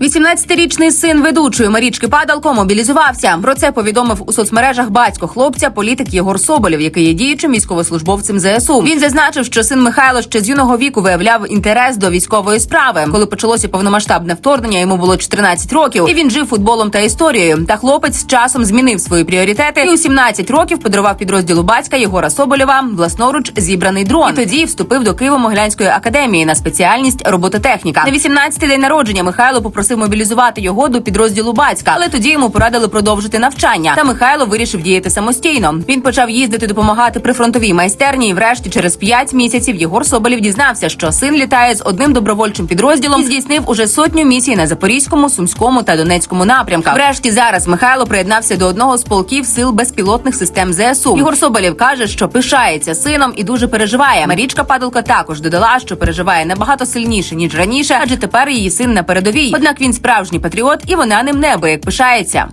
18-річний син ведучої Марічки Падалко мобілізувався. Про це повідомив у соцмережах батько хлопця, політик Єгор Соболєв, який є діючим військовослужбовцем ЗСУ. Він зазначив, що син Михайло ще з юного віку виявляв інтерес до військової справи. Коли почалося повномасштабне вторгнення, йому було 14 років, і він жив футболом та історією. Та хлопець з часом змінив свої пріоритети і у 17 років подарував підрозділу батька Єгора Соболєва власноруч зібраний дрон. І тоді вступив до Києво-Могилянської академії на спеціальність робототехніка. На 18-й день народження Михайло попросив мобілізувати його до підрозділу батька, але тоді йому порадили продовжити навчання. Та Михайло вирішив діяти самостійно. Він почав їздити допомагати при фронтовій майстерні. І врешті, через 5 місяців, Єгор Соболєв дізнався, що син літає з одним добровольчим підрозділом і здійснив уже сотню місій на Запорізькому, Сумському та Донецькому напрямках. Врешті зараз Михайло приєднався до одного з полків сил безпілотних систем ЗСУ. Єгор Соболєв каже, що пишається сином і дуже переживає. Марічка Падалко також додала, що переживає набагато сильніше ніж раніше, адже тепер її син на передовій. Однак він справжній патріот, і вона ним небо як пишається.